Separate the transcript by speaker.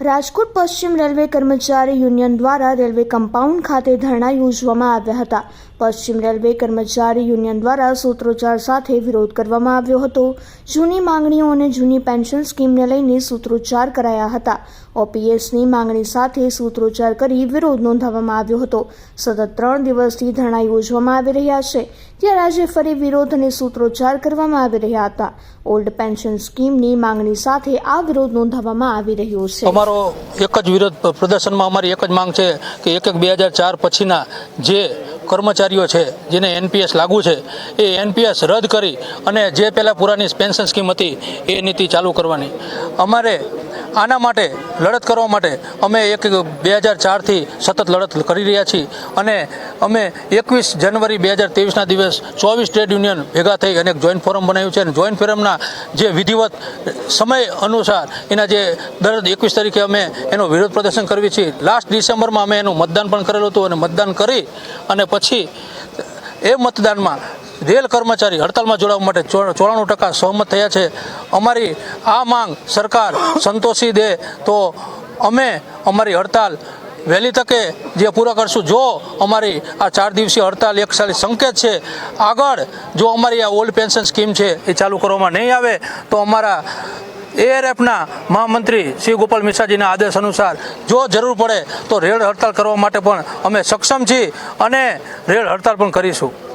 Speaker 1: રાજકોટ પશ્ચિમ રેલવે કર્મચારી યુનિયન દ્વારા રેલવે કમ્પાઉન્ડ ખાતે ધરણા યોજવામાં આવ્યા હતા. પશ્ચિમ રેલવે કર્મચારી યુનિયન દ્વારા સૂત્રોચ્ચાર સાથે વિરોધ કરવામાં આવ્યો હતો. જૂની માંગણીઓ અને જૂની પેન્શન સ્કીમને લઈને સૂત્રોચ્ચાર કરાયા હતા. ઓપીએસની માંગણી સાથે સૂત્રોચ્ચાર કરી વિરોધ નોંધાવવામાં આવ્યો હતો. સતત ત્રણ દિવસથી ધરણા યોજવામાં આવી રહ્યા છે, ત્યારે આજે ફરી વિરોધ અને સૂત્રોચ્ચાર કરવામાં આવી રહ્યા હતા. ઓલ્ડ પેન્શન સ્કીમની માંગણી સાથે આ વિરોધ નોંધાવવામાં આવી રહ્યો છે.
Speaker 2: અમારો એક જ વિરોધ પ્રદર્શનમાં અમારી એક જ માંગ છે કે એક એક બે હજાર ચાર પછીના જે કર્મચારીઓ છે, જેને એનપીએસ લાગુ છે, એ એનપીએસ રદ કરી અને જે પહેલાં પુરાની પેન્શન સ્કીમ હતી, એ નીતિ ચાલુ કરવાની. અમારે આના માટે, લડત કરવા માટે અમે એક બે હજાર ચારથી સતત લડત કરી રહ્યા છીએ અને અમે એકવીસ જાન્યુઆરી બે હજાર ત્રેવીસના દિવસ ચોવીસ ટ્રેડ યુનિયન ભેગા થઈ અને એક જોઈન્ટ ફોરમ બનાવ્યું છે અને જોઈન્ટ ફોરમના જે વિધિવત સમય અનુસાર એના જે દર એકવીસ તારીખે અમે એનો વિરોધ પ્રદર્શન કરવી છીએ. લાસ્ટ ડિસેમ્બરમાં અમે એનું મતદાન પણ કરેલું હતું અને મતદાન કરી અને પછી એ મતદાનમાં રેલ કર્મચારી હડતાલમાં જોડાવા માટે ચોરાણું ટકા સહમત થયા છે. અમારી આ માંગ સરકાર સંતોષી દે તો અમે અમારી હડતાલ વહેલી તકે જે પૂરા કરશું. જો અમારી આ ચાર દિવસીય હડતાલ એક સાલી સંકેત છે, આગળ જો અમારી આ ઓલ્ડ પેન્શન સ્કીમ છે એ ચાલુ કરવામાં નહીં આવે, તો અમારા એઆરએફના મહામંત્રી શ્રી ગોપાલ મિશ્રાજીના આદેશ અનુસાર જો જરૂર પડે તો રેડ હડતાલ કરવા માટે પણ અમે સક્ષમ છીએ અને રેડ હડતાલ પણ કરીશું.